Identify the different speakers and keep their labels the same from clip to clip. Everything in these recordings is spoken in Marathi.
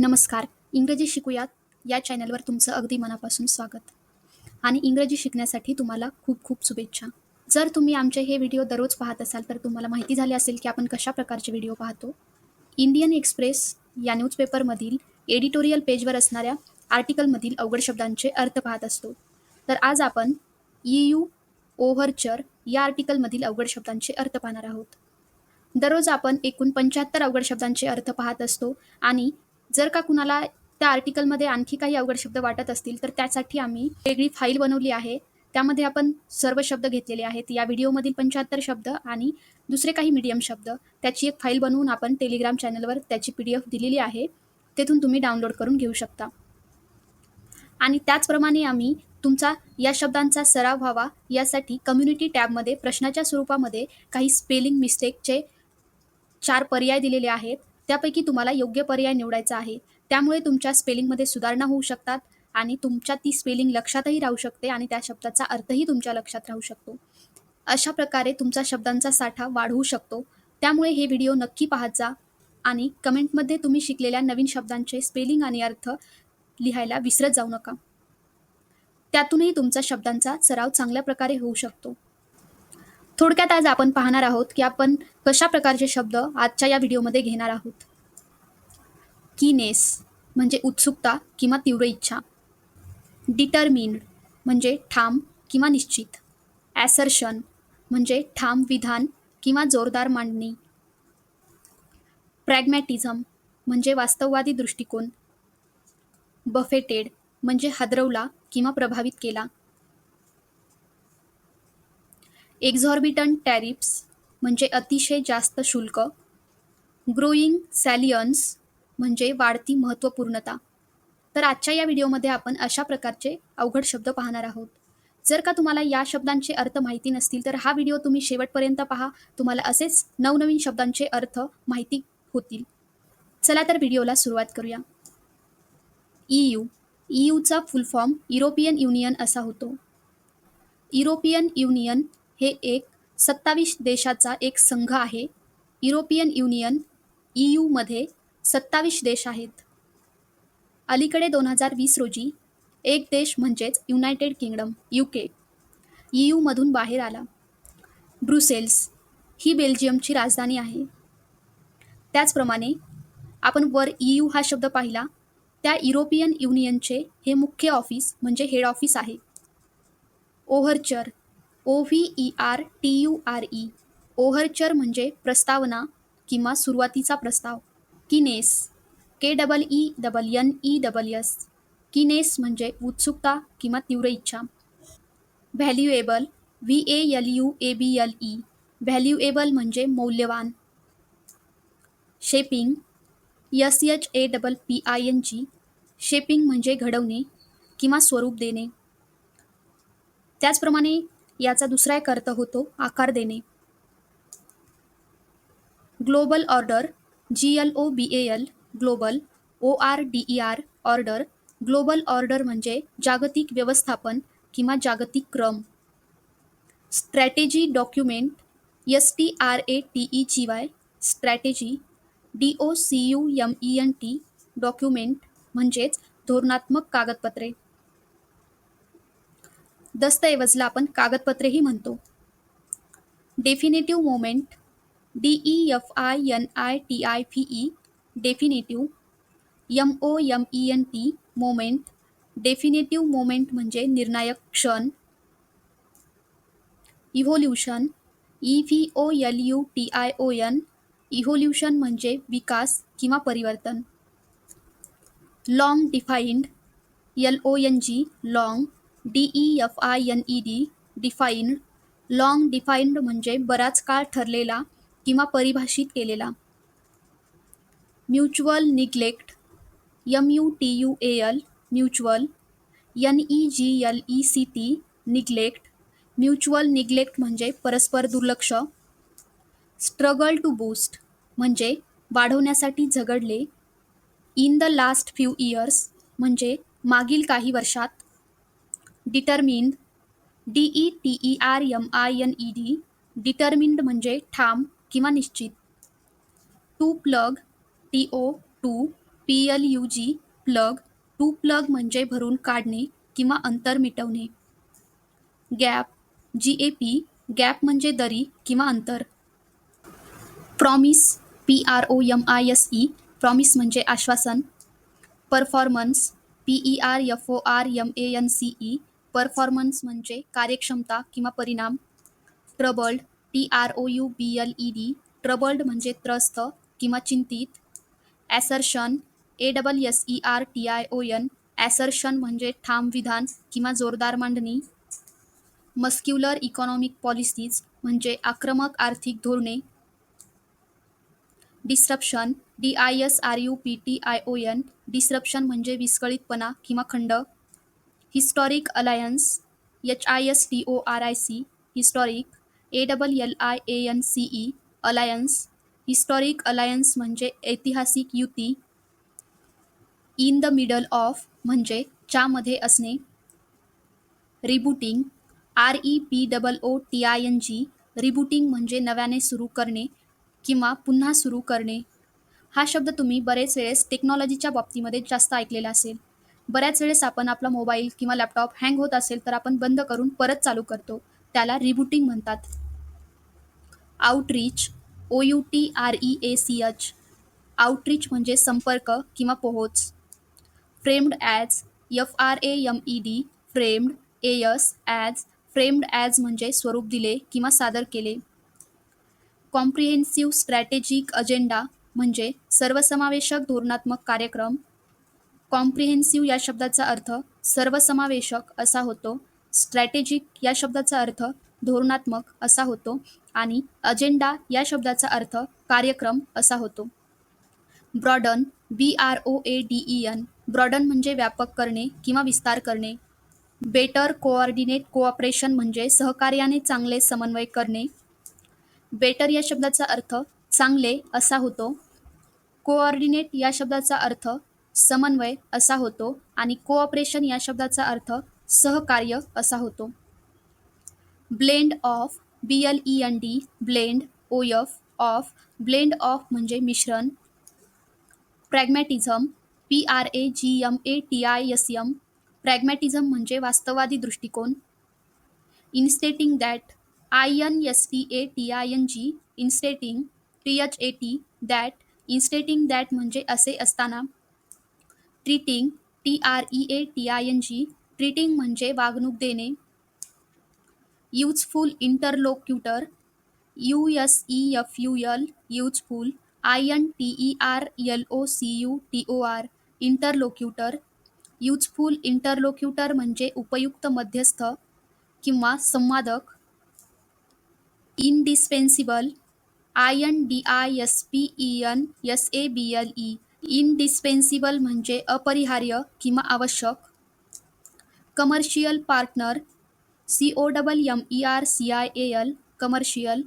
Speaker 1: नमस्कार. इंग्रजी शिकूयात. या चॅनलवर तुमचं अगदी मनापासून स्वागत. आणि इंग्रजी शिकण्यासाठी तुम्हाला खूप खूप शुभेच्छा. जर तुम्ही आमचे हे व्हिडिओ दररोज पाहत असाल तर तुम्हाला माहिती झाली असेल की आपण कशा प्रकारचे व्हिडिओ पाहतो. इंडियन एक्सप्रेस या न्यूजपेपरमधील एडिटोरियल पेजवर असणाऱ्या आर्टिकलमधील अवघड शब्दांचे अर्थ पाहत असतो. तर आज आपण ई यू ओव्हरचर या आर्टिकलमधील अवघड शब्दांचे अर्थ पाहणार आहोत. दररोज आपण एकूण पंच्याहत्तर अवघड शब्दांचे अर्थ पाहत असतो आणि जर का कुणाला त्या आर्टिकलमध्ये आणखी काही अवघड शब्द वाटत असतील तर त्यासाठी आम्ही वेगळी फाईल बनवली आहे. त्यामध्ये आपण सर्व शब्द घेतलेले आहेत. या व्हिडिओमधील पंच्याहत्तर शब्द आणि दुसरे काही मीडियम शब्द त्याची एक फाईल बनवून आपण टेलिग्राम चॅनलवर त्याची पी डी एफ दिलेली आहे. तेथून तुम्ही डाउनलोड करून घेऊ शकता. आणि त्याचप्रमाणे आम्ही तुमचा या शब्दांचा सराव व्हावा यासाठी कम्युनिटी टॅबमध्ये प्रश्नाच्या स्वरूपामध्ये काही स्पेलिंग मिस्टेकचे चार पर्याय दिलेले आहेत. त्यापैकी तुम्हाला योग्य पर्याय निवडायचा आहे. त्यामुळे तुमच्या स्पेलिंगमध्ये सुधारणा होऊ शकतात आणि तुमच्या ती स्पेलिंग लक्षातही राहू शकते आणि त्या शब्दाचा अर्थही तुमच्या लक्षात राहू शकतो. अशा प्रकारे तुमचा शब्दांचा साठा वाढवू शकतो. त्यामुळे हे व्हिडिओ नक्की पाहत जा आणि कमेंटमध्ये तुम्ही शिकलेल्या नवीन शब्दांचे स्पेलिंग आणि अर्थ लिहायला विसरत जाऊ नका. त्यातूनही तुमचा शब्दांचा सराव चांगल्या प्रकारे होऊ शकतो. थोडक्यात आज आपण पाहणार आहोत की आपण कशा प्रकारचे शब्द आजच्या या व्हिडिओमध्ये घेणार आहोत. कीनेस म्हणजे उत्सुकता किंवा तीव्र इच्छा. डिटर्मिन्ड म्हणजे ठाम किंवा निश्चित. ॲसर्शन म्हणजे ठाम विधान किंवा जोरदार मांडणी. प्रॅग्मॅटिझम म्हणजे वास्तववादी दृष्टिकोन. बफेटेड म्हणजे हादरवला किंवा प्रभावित केला. एक्झॉर्बिटंट टॅरिप्स म्हणजे अतिशय जास्त शुल्क. ग्रोईंग सॅलियन्स म्हणजे वाढती महत्त्वपूर्णता. तर आजच्या या व्हिडिओमध्ये आपण अशा प्रकारचे अवघड शब्द पाहणार आहोत. जर का तुम्हाला या शब्दांचे अर्थ माहिती नसतील तर हा व्हिडिओ तुम्ही शेवटपर्यंत पहा. तुम्हाला असेच नवनवीन शब्दांचे अर्थ माहिती होतील. चला तर व्हिडिओला सुरुवात करूया. ई यू ई यूचा फुल फॉर्म युरोपियन युनियन असा होतो. युरोपियन युनियन हे एक सत्तावीस देशाचा एक संघ आहे. युरोपियन युनियन ई यूमध्ये सत्तावीस देश आहेत. अलीकडे दोन हजार वीस रोजी एक देश म्हणजेच United Kingdom U K. E यूमधून बाहेर आला. ब्रुसेल्स ही बेल्जियमची राजधानी आहे. त्याचप्रमाणे आपण वर ई यू हा शब्द पाहिला त्या युरोपियन युनियनचे हे मुख्य ऑफिस म्हणजे हेड ऑफिस आहे. Overture O V E R T U R E overture म्हणजे प्रस्तावना किंवा सुरुवातीचा प्रस्ताव. Keenness K double E double N E double S keenness म्हणजे उत्सुकता किंवा तीव्र इच्छा. Valuable V A L U A B L E valuable म्हणजे मौल्यवान. Shaping S H A double P I N G shaping म्हणजे घडवणे किंवा स्वरूप देणे. त्याचप्रमाणे याचा दुसरा एक अर्थ होतो आकार देणे. Global order G L O B A L global O R D E R order. Global order म्हणजे जागतिक व्यवस्थापन किंवा जागतिक क्रम. Strategy document S T R A T E G Y strategy. D O C U M E N T document म्हणजेच धोरणात्मक कागदपत्रे. दस्तऐवजला आपण कागदपत्रेही म्हणतो. Definitive moment D E F I N I T I V E definitive M O M E N T moment definitive moment म्हणजे निर्णायक क्षण. Evolution E V O L U T I O N evolution म्हणजे विकास किंवा परिवर्तन. Long defined L O N G long E F I N E D defined long defined म्हणजे बराच काळ ठरलेला किंवा परिभाषित केलेला. Mutual neglect M U T U A L mutual N E G L E C T neglect mutual neglect म्हणजे परस्पर दुर्लक्ष. स्ट्रगल टू बूस्ट म्हणजे वाढवण्यासाठी झगडले. In the last few years म्हणजे मागील काही वर्षात determined D E T E R M I N E D determined म्हणजे ठाम किंवा निश्चित. To plug T O to P L U G plug to plug म्हणजे भरून काढणे किंवा अंतर मिटवणे. Gap G A P gap म्हणजे दरी किंवा अंतर. Promise P R O M I S E promise म्हणजे आश्वासन. Performance P E R F O R M A N C E performance म्हणजे कार्यक्षमता किंवा परिणाम. Troubled T R O U B L E D troubled म्हणजे त्रस्त किंवा चिंतित. Assertion A double S E R T I O N assertion म्हणजे ठाम विधान किंवा जोरदार मांडणी. मस्क्युलर इकॉनॉमिक पॉलिसीज म्हणजे आक्रमक आर्थिक धोरणे. Disruption D I S R U P T I O N disruption म्हणजे विस्कळीतपणा किंवा खंड. Historic alliance H I S T O R I C historic A double L I A N C E alliance historic alliance म्हणजे ऐतिहासिक युती. इन द मिडल ऑफ म्हणजे च्यामध्ये असणे. Rebooting R E P double O T I N G rebooting म्हणजे नव्याने सुरू करणे किंवा पुन्हा सुरू करणे. हा शब्द तुम्ही बरेच वेळेस टेक्नॉलॉजीच्या बाबतीमध्ये जास्त ऐकलेला असेल. बऱ्याच वेळेस आपण आपला मोबाईल किंवा लॅपटॉप हँग होत असेल तर आपण बंद करून परत चालू करतो. त्याला रिबुटिंग म्हणतात. Outreach O U T R E A C H outreach म्हणजे संपर्क किंवा पोहोच. Framed as F R A M E D framed A S as framed as म्हणजे स्वरूप दिले किंवा सादर केले. कॉम्प्रिहेन्सिव्ह स्ट्रॅटेजिक अजेंडा म्हणजे सर्वसमावेशक धोरणात्मक कार्यक्रम कॉम्प्रिहेन्सिव्ह या शब्दाचा अर्थ सर्वसमावेशक असा होतो. स्ट्रॅटेजिक या शब्दाचा अर्थ धोरणात्मक असा होतो. आणि अजेंडा या शब्दाचा अर्थ कार्यक्रम असा होतो. Broaden B R O A D E N broaden म्हणजे व्यापक करणे किंवा विस्तार करणे. बेटर कोऑर्डिनेट कोऑपरेशन म्हणजे सहकार्याने चांगले समन्वय करणे. बेटर या शब्दाचा अर्थ चांगले असा होतो. कोऑर्डिनेट या शब्दाचा अर्थ समन्वय असा होतो आणि कोऑपरेशन या शब्दाचा अर्थ सहकार्य असा होतो. Blend of B L E N D blend O F of blend of म्हणजे मिश्रण. Pragmatism P R A G M A T I S M pragmatism म्हणजे वास्तववादी दृष्टिकोन. Instating that I N S T A T I N G instating T H A T that instating that म्हणजे असे असताना. Treating T R E A T I N G treating म्हणजे वागणूक देणे. Useful interlocutor U S E F U L useful I N T E R L O C U T O R interlocutor. Useful interlocutor म्हणजे उपयुक्त मध्यस्थ किंवा संवादक. Indispensable I N D I S P E N S A B L E indispensable म्हणजे अपरिहार्य किंवा आवश्यक. Commercial partner C O double M E R C I A L commercial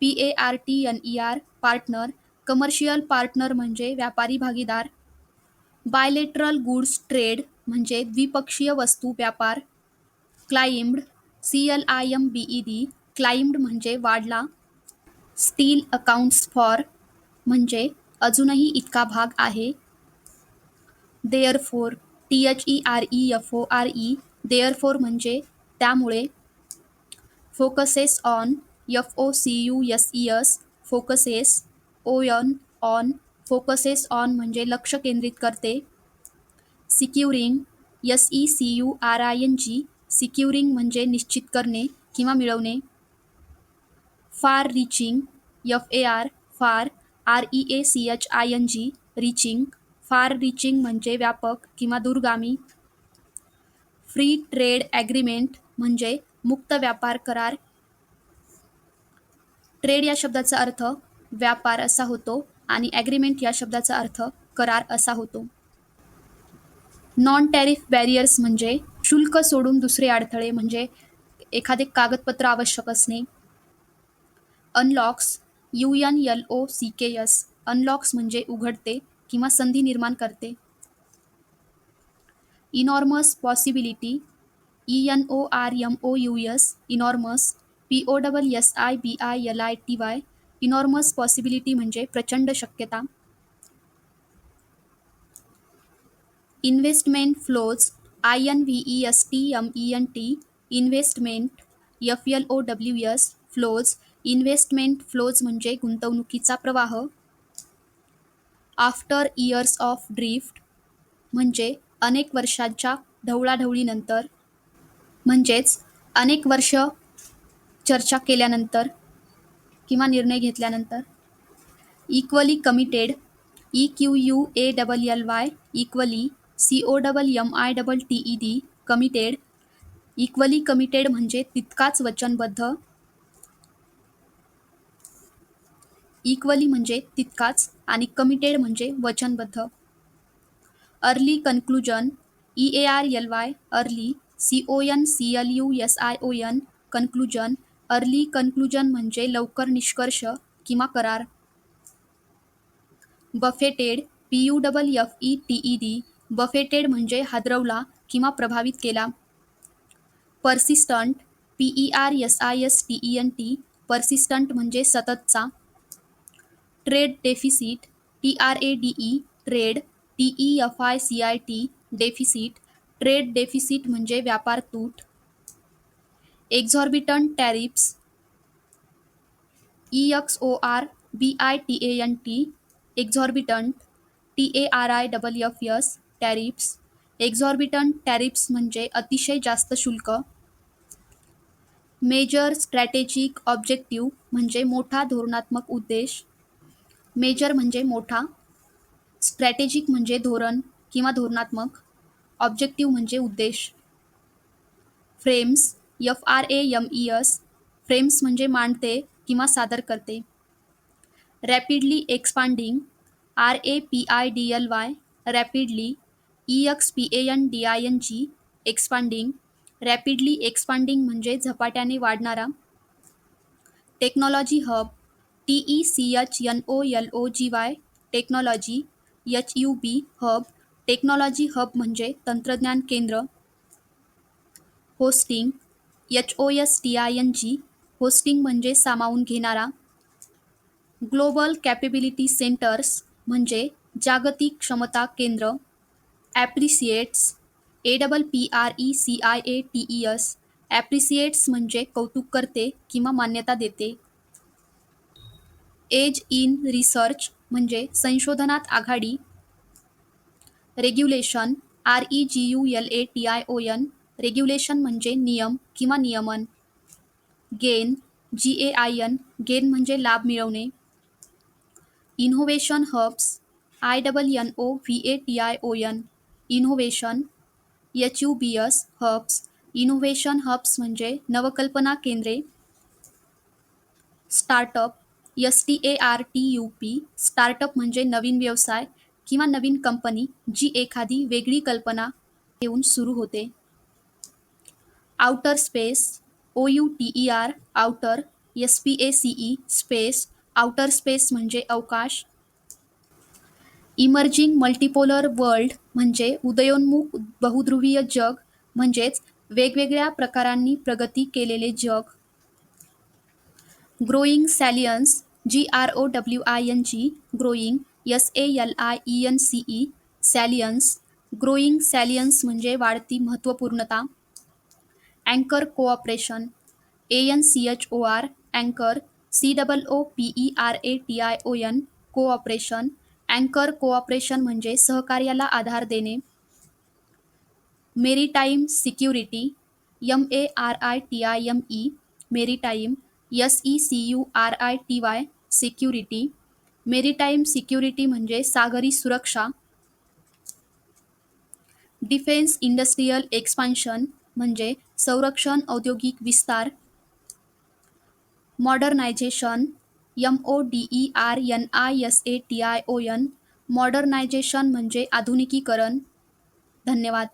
Speaker 1: P A R T N E R partner commercial partner म्हणजे व्यापारी भागीदार. बायलेटरल गुड्स ट्रेड म्हणजे द्विपक्षीय वस्तू व्यापार. Climbed C L I M B E D climbed म्हणजे वाढला. स्टील अकाउंट्स फॉर म्हणजे अजूनही इतका भाग आहे. Therefore T H E R E F O R E therefore म्हणजे त्यामुळे focuses on F O C U S E S focuses O N on focuses on म्हणजे लक्ष केंद्रित करते. Securing S E C U R I N G securing म्हणजे निश्चित करणे किंवा मिळवणे. Far reaching F A R far R E A C H I N G reaching far reaching म्हणजे व्यापक किंवा दूरगामी. फ्री ट्रेड ॲग्रीमेंट म्हणजे मुक्त व्यापार करार. ट्रेड या शब्दाचा अर्थ व्यापार असा होतो आणि ॲग्रीमेंट या शब्दाचा अर्थ करार असा होतो. नॉन टॅरिफ बॅरियर्स म्हणजे शुल्क सोडून दुसरे अडथळे म्हणजे एखादे कागदपत्र आवश्यक असणे. Unlocks U N L O C K S unlocks म्हणजे उघडते किंवा संधी निर्माण करते. Enormous possibility E N O R M O U S enormous P O double S I B I L I T Y enormous possibility म्हणजे प्रचंड शक्यता. Investment flows I N V E S T M E N T investment F L O W S flows investment flows म्हणजे गुंतवणुकीचा प्रवाह. आफ्टर इयर्स ऑफ ड्रिफ्ट म्हणजे अनेक वर्षांच्या ढवळाढवळीनंतर. म्हणजेच अनेक वर्ष चर्चा केल्यानंतर किंवा निर्णय घेतल्यानंतर. Equally committed E Q U A double L Y equally C O double M I double T E D committed equally committed म्हणजे तितकाच वचनबद्ध. इक्वली म्हणजे तितकाच आणि कमिटेड म्हणजे वचनबद्ध. Early conclusion E A R L Y early C O N C L U S I O N conclusion early conclusion म्हणजे लवकर निष्कर्ष किंवा करार. Buffeted P U double F E T E D buffeted म्हणजे हादरवला किंवा प्रभावित केला. Persistent P E R S I S T E N T persistent म्हणजे सततचा. Trade deficit T R A D E trade T E F I C I T deficit trade deficit म्हणजे व्यापार तूट exorbitant tariffs E X O R B I T A N T exorbitant T A R I double F S tariffs exorbitant tariffs म्हणजे अतिशय जास्त शुल्क मेजर स्ट्रॅटेजिक ऑब्जेक्टिव्ह म्हणजे मोठा धोरणात्मक उद्देश मेजर म्हणजे मोठा स्ट्रॅटेजिक म्हणजे धोरण किंवा धोरणात्मक ऑब्जेक्टिव्ह म्हणजे उद्देश. Frames F R A M E S frames म्हणजे मांडते किंवा सादर करते. Rapidly expanding R A P I D L Y rapidly E X P A N D I N G expanding rapidly expanding म्हणजे झपाट्याने वाढणारा. Technology hub T E C H N O L O G Y technology H U B hub technology hub म्हणजे तंत्रज्ञान केंद्र hosting H O S T I N G hosting म्हणजे सामावून घेणारा ग्लोबल कॅपेबिलिटी सेंटर्स म्हणजे जागतिक क्षमता केंद्र appreciates A double P R E C I A T E S appreciates म्हणजे कौतुक करते किंवा मान्यता देते. एज इन रिसर्च म्हणजे संशोधनात आघाडी regulation R E G U L A T I O N regulation म्हणजे नियम किंवा नियमन gain G A I N gain म्हणजे लाभ मिळवणे innovation hubs I double N O V A T I O N innovation H U B S hubs innovation hubs म्हणजे नवकल्पना केंद्रे startup S T A R T U P startup म्हणजे नवीन व्यवसाय किंवा नवीन कंपनी जी एखादी वेगळी कल्पना घेऊन सुरू होते. Outer space O U T E R outer S P A C E space outer space म्हणजे अवकाश. इमर्जिंग मल्टिपोलर वर्ल्ड म्हणजे उदयोन्मुख बहुध्रुवीय जग म्हणजेच वेगवेगळ्या प्रकारांनी प्रगती केलेले जग. Growing सॅलियन्स G R O W I N G growing yes A L I E N C E सॅलियन्स growing सॅलियन्स म्हणजे वाढती महत्त्वपूर्णता. अँकर कोऑपरेशन ए N C H O R अँकर C double O P E R A T I O N cooperation अँकर कोऑपरेशन म्हणजे सहकार्याला आधार देणे. Maritime security M A R I T I M E maritime yes E C you R I T Y security. Maritime security म्हणजे सागरी सुरक्षा. डिफेन्स इंडस्ट्रीयल एक्सपान्शन म्हणजे संरक्षण, औद्योगिक विस्तार. Modernisation, M O D E R N I S A T I O N. Modernisation म्हणजे आधुनिकीकरण. धन्यवाद.